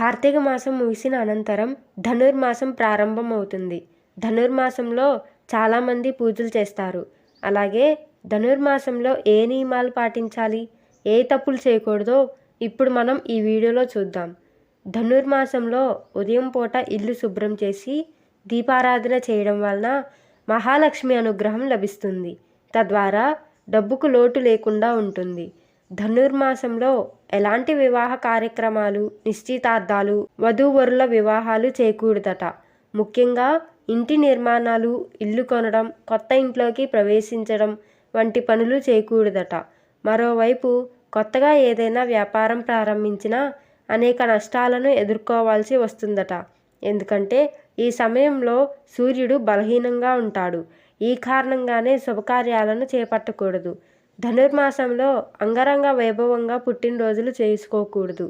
కార్తీక మాసం ముగిసిన అనంతరం ధనుర్మాసం ప్రారంభమవుతుంది. ధనుర్మాసంలో చాలామంది పూజలు చేస్తారు. అలాగే ధనుర్మాసంలో ఏ నియమాలు పాటించాలి? ఏ తప్పులు చేయకూడదో ఇప్పుడు మనం ఈ వీడియోలో చూద్దాం. ధనుర్మాసంలో ఉదయం పూట ఇల్లు శుభ్రం చేసి దీపారాధన చేయడం వలన మహాలక్ష్మి అనుగ్రహం లభిస్తుంది. తద్వారా డబ్బుకు లోటు లేకుండా ఉంటుంది. ధనుర్మాసంలో ఎలాంటి వివాహ కార్యక్రమాలు నిశ్చితార్థాలు వధూవరుల వివాహాలు చేయకూడదట ముఖ్యంగా ఇంటి నిర్మాణాలు ఇల్లు కొనడం కొత్త ఇంట్లోకి ప్రవేశించడం వంటి పనులు చేయకూడదట మరోవైపు కొత్తగా ఏదైనా వ్యాపారం ప్రారంభించినా అనేక నష్టాలను ఎదుర్కోవాల్సి వస్తుందట. ఎందుకంటే ఈ సమయంలో సూర్యుడు బలహీనంగా ఉంటాడు. ఈ కారణంగానే శుభకార్యాలను చేపట్టకూడదు. ధనుర్మాసంలో అంగరంగ వైభవంగా పుట్టినరోజులు చేసుకోకూడదు.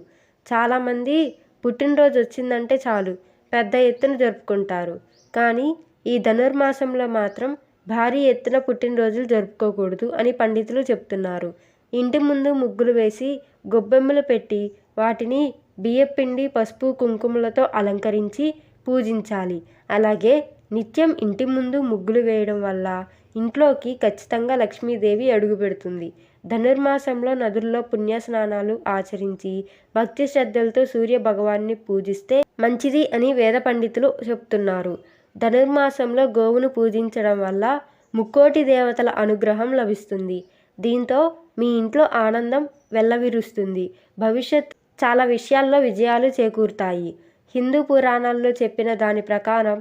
చాలామంది పుట్టినరోజు వచ్చిందంటే చాలు పెద్ద ఎత్తున జరుపుకుంటారు. కానీ ఈ ధనుర్మాసంలో మాత్రం భారీ ఎత్తున పుట్టినరోజులు జరుపుకోకూడదు అని పండితులు చెప్తున్నారు. ఇంటి ముందు ముగ్గులు వేసి గొబ్బెమ్మలు పెట్టి వాటిని బియ్యపిండి పసుపు కుంకుమలతో అలంకరించి పూజించాలి. అలాగే నిత్యం ఇంటి ముందు ముగ్గులు వేయడం వల్ల ఇంట్లోకి ఖచ్చితంగా లక్ష్మీదేవి అడుగుపెడుతుంది ధనుర్మాసంలో నదుల్లో పుణ్య స్నానాలు ఆచరించి భక్తి శ్రద్ధలతో సూర్య భగవాన్ని పూజిస్తే మంచిది అని వేద పండితులు చెప్తున్నారు. ధనుర్మాసంలో గోవును పూజించడం వల్ల ముక్కోటి దేవతల అనుగ్రహం లభిస్తుంది. దీంతో మీ ఇంట్లో ఆనందం వెల్లవిరుస్తుంది. భవిష్యత్ చాలా విషయాల్లో విజయాలు చేకూరుతాయి. హిందూ పురాణాల్లో చెప్పిన దాని ప్రకారం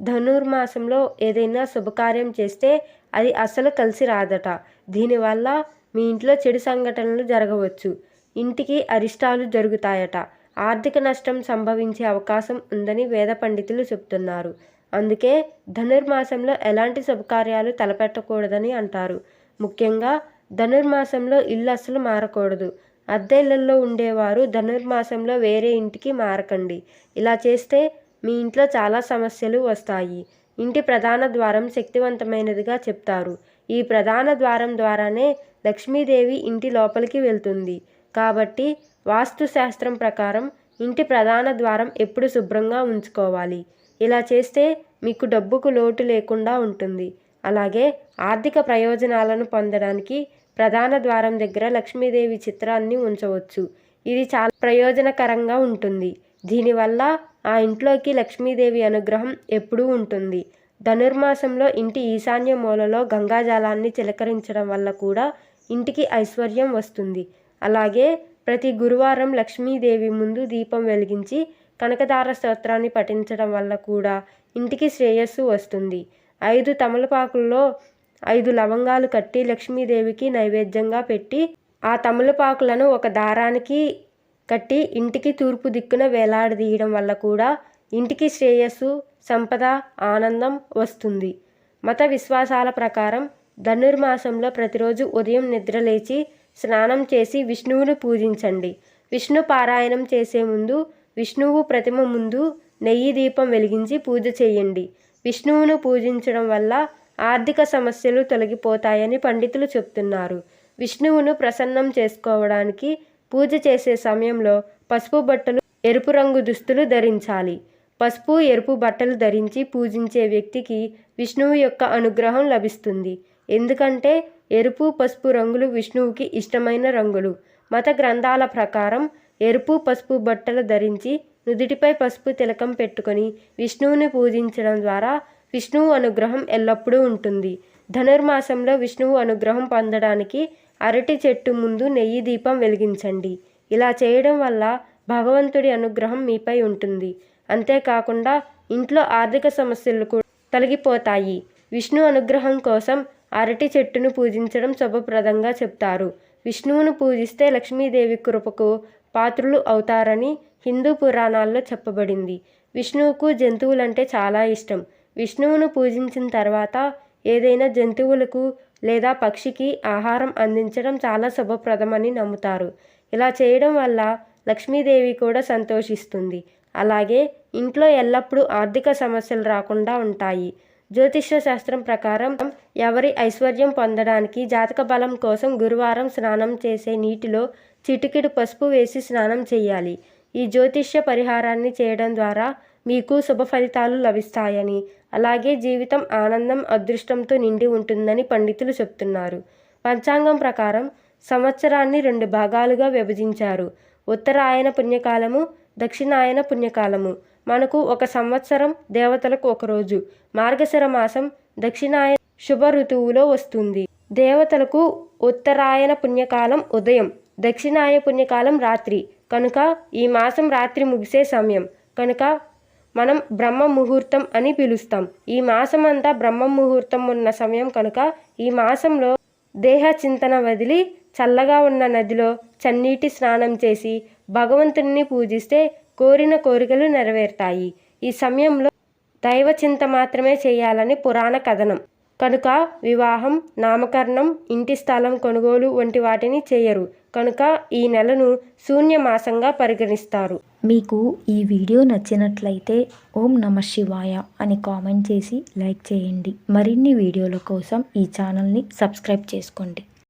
ధనుర్మాసంలో ఏదైనా శుభకార్యం చేస్తే అది అసలు కలిసి రాదట. దీనివల్ల మీ ఇంట్లో చెడు సంఘటనలు జరగవచ్చు. ఇంటికి అరిష్టాలు జరుగుతాయట. ఆర్థిక నష్టం సంభవించే అవకాశం ఉందని వేద పండితులు చెప్తున్నారు. అందుకే ధనుర్మాసంలో ఎలాంటి శుభకార్యాలు తలపెట్టకూడదని అంటారు. ముఖ్యంగా ధనుర్మాసంలో ఇల్లు అస్సలు మారకూడదు. అద్దె ఇళ్ళలో ఉండేవారు ధనుర్మాసంలో వేరే ఇంటికి మారకండి. ఇలా చేస్తే మీ ఇంట్లో చాలా సమస్యలు వస్తాయి. ఇంటి ప్రధాన ద్వారం శక్తివంతమైనదిగా చెప్తారు. ఈ ప్రధాన ద్వారం ద్వారానే లక్ష్మీదేవి ఇంటి లోపలికి వెళ్తుంది. కాబట్టి వాస్తు శాస్త్రం ప్రకారం ఇంటి ప్రధాన ద్వారం ఎప్పుడు శుభ్రంగా ఉంచుకోవాలి. ఇలా చేస్తే మీకు డబ్బుకు లోటు లేకుండా ఉంటుంది. అలాగే ఆర్థిక ప్రయోజనాలను పొందడానికి ప్రధాన ద్వారం దగ్గర లక్ష్మీదేవి చిత్రాన్ని ఉంచవచ్చు. ఇది చాలా ప్రయోజనకరంగా ఉంటుంది. దీనివల్ల ఆ ఇంట్లోకి లక్ష్మీదేవి అనుగ్రహం ఎప్పుడూ ఉంటుంది. ధనుర్మాసంలో ఇంటి ఈశాన్య మూలలో గంగాజలాన్ని చిలకరించడం వల్ల కూడా ఇంటికి ఐశ్వర్యం వస్తుంది. అలాగే ప్రతి గురువారం లక్ష్మీదేవి ముందు దీపం వెలిగించి కనకదార స్తోత్రాన్ని పఠించడం వల్ల కూడా ఇంటికి శ్రేయస్సు వస్తుంది. ఐదు తమలపాకుల్లో ఐదు లవంగాలు కట్టి లక్ష్మీదేవికి నైవేద్యంగా పెట్టి ఆ తమలపాకులను ఒక దారానికి కట్టి ఇంటికి తూర్పు దిక్కున వేలాడదీయడం వల్ల కూడా ఇంటికి శ్రేయస్సు సంపద ఆనందం వస్తుంది. మత విశ్వాసాల ప్రకారం ధనుర్మాసంలో ప్రతిరోజు ఉదయం నిద్రలేచి స్నానం చేసి విష్ణువును పూజించండి. విష్ణు పారాయణం చేసే ముందు విష్ణువు ప్రతిమ ముందు నెయ్యి దీపం వెలిగించి పూజ చేయండి. విష్ణువును పూజించడం వల్ల ఆర్థిక సమస్యలు తొలగిపోతాయని పండితులు చెప్తున్నారు. విష్ణువును ప్రసన్నం చేసుకోవడానికి పూజ చేసే సమయంలో పసుపు బట్టలు ఎరుపు రంగు దుస్తులు ధరించాలి. పసుపు ఎరుపు బట్టలు ధరించి పూజించే వ్యక్తికి విష్ణువు యొక్క అనుగ్రహం లభిస్తుంది. ఎందుకంటే ఎరుపు పసుపు రంగులు విష్ణువుకి ఇష్టమైన రంగులు. మత గ్రంథాల ప్రకారం ఎరుపు పసుపు బట్టలు ధరించి నుదుటిపై పసుపు తిలకం పెట్టుకొని విష్ణువుని పూజించడం ద్వారా విష్ణువు అనుగ్రహం ఎల్లప్పుడూ ఉంటుంది. ధనుర్మాసంలో విష్ణువు అనుగ్రహం పొందడానికి అరటి చెట్టు ముందు నెయ్యి దీపం వెలిగించండి. ఇలా చేయడం వల్ల భగవంతుడి అనుగ్రహం మీపై ఉంటుంది. అంతేకాకుండా ఇంట్లో ఆర్థిక సమస్యలు కూడా తొలగిపోతాయి. విష్ణు అనుగ్రహం కోసం అరటి చెట్టును పూజించడం శుభప్రదంగా చెప్తారు. విష్ణువును పూజిస్తే లక్ష్మీదేవి కృపకు పాత్రులు అవుతారని హిందూ పురాణాల్లో చెప్పబడింది. విష్ణువుకు జంతువులంటే చాలా ఇష్టం. విష్ణువును పూజించిన తర్వాత ఏదైనా జంతువులకు లేదా పక్షికి ఆహారం అందించడం చాలా శుభప్రదమని నమ్ముతారు. ఇలా చేయడం వల్ల లక్ష్మీదేవి కూడా సంతోషిస్తుంది. అలాగే ఇంట్లో ఎల్లప్పుడూ ఆర్థిక సమస్యలు రాకుండా ఉంటాయి. జ్యోతిష్య శాస్త్రం ప్రకారం ఎవరి ఐశ్వర్యం పొందడానికి జాతక బలం కోసం గురువారం స్నానం చేసే నీటిలో చిటికెడు పసుపు వేసి స్నానం చేయాలి. ఈ జ్యోతిష్య పరిహారాన్ని చేయడం ద్వారా మీకు శుభ ఫలితాలు లభిస్తాయని. అలాగే జీవితం ఆనందం అదృష్టంతో నిండి ఉంటుందని పండితులు చెప్తున్నారు. పంచాంగం ప్రకారం సంవత్సరాన్ని రెండు భాగాలుగా విభజించారు. ఉత్తరాయణ పుణ్యకాలము దక్షిణాయన పుణ్యకాలము. మనకు ఒక సంవత్సరం దేవతలకు ఒక రోజు. మార్గశిర మాసం దక్షిణాయన శుభ ఋతువులో వస్తుంది. దేవతలకు ఉత్తరాయణ పుణ్యకాలం ఉదయం దక్షిణాయ పుణ్యకాలం రాత్రి. కనుక ఈ మాసం రాత్రి ముగిసే సమయం. కనుక మనం బ్రహ్మ ముహూర్తం అని పిలుస్తాం. ఈ మాసం అంతా బ్రహ్మ ముహూర్తం ఉన్న సమయం కనుక ఈ మాసంలో దేహ చింతన వదిలి చల్లగా ఉన్న నదిలో చన్నీటి స్నానం చేసి భగవంతుని పూజిస్తే కోరిన కోరికలు నెరవేరుతాయి. ఈ సమయంలో దైవ చింత మాత్రమే చేయాలని పురాణ కథనం. కనుక వివాహం నామకరణం ఇంటి స్థలం కొనుగోలు వంటి వాటిని చేయరు. కనుక ఈ నెలను శూన్యమాసంగా పరిగణిస్తారు. మీకు ఈ వీడియో నచ్చినట్లయితే ఓం నమ శివాయ అని కామెంట్ చేసి లైక్ చేయండి. మరిన్ని వీడియోల కోసం ఈ ఛానల్ని సబ్స్క్రైబ్ చేసుకోండి.